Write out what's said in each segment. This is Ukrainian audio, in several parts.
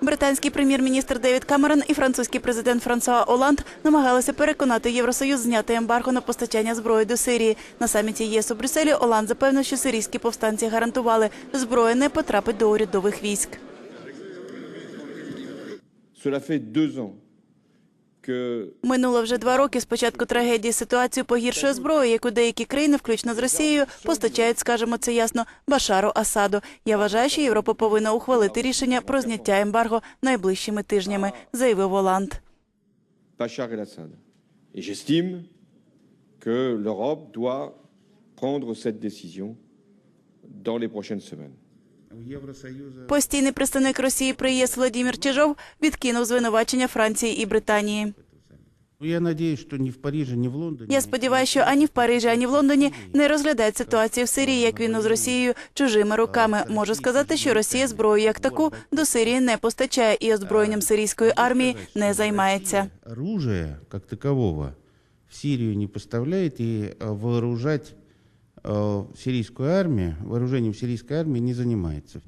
Британський прем'єр-міністр Девід Камерон і французький президент Франсуа Оланд намагалися переконати Євросоюз зняти ембарго на постачання зброї до Сирії. На саміті ЄС у Брюсселі Оланд запевнив, що сирійські повстанці гарантували, зброя не потрапить до урядових військ. Минуло вже два роки з початку трагедії. Ситуацію погіршує зброю, яку деякі країни, включно з Росією, постачають, скажімо це ясно, Башару Асаду. Я вважаю, що Європа повинна ухвалити рішення про зняття ембарго найближчими тижнями, заявив Оланд. Que l'Europe doit prendre cette décision dans les prochaines semaines. Постійний представник Росії при ЄС Владимир Чижов відкинув звинувачення Франції і Британії. Ну, я надеюсь, что ни в Париже, ни в Лондоне. Я сподіваюся, що ані в Парижі, ані в Лондоні не розглядають ситуацію в Сирії як війну з Росією чужими руками. Можу сказати, що Росія зброю як таку до Сирії не постачає і озброєнням сирійської армії не займається. Оружие, как такового, в Сирию не поставляет и э, вооружать э, сирийскую армию, вооружением сирийской армии не занимается.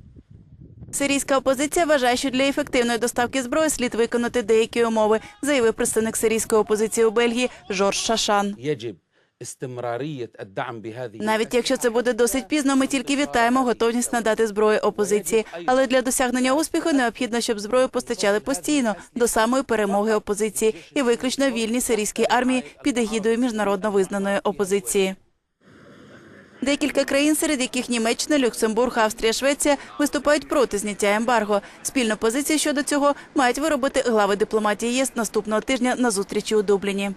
Сирійська опозиція вважає, що для ефективної доставки зброї слід виконати деякі умови, заявив представник сирійської опозиції у Бельгії Жорж Шашан. Навіть якщо це буде досить пізно, ми тільки вітаємо готовність надати зброю опозиції. Але для досягнення успіху необхідно, щоб зброю постачали постійно до самої перемоги опозиції і виключно вільні сирійській армії під егідою міжнародно визнаної опозиції. Декілька країн, серед яких Німеччина, Люксембург, Австрія, Швеція, виступають проти зняття ембарго. Спільну позицію щодо цього мають виробити глави дипломатії ЄС наступного тижня на зустрічі у Дубліні.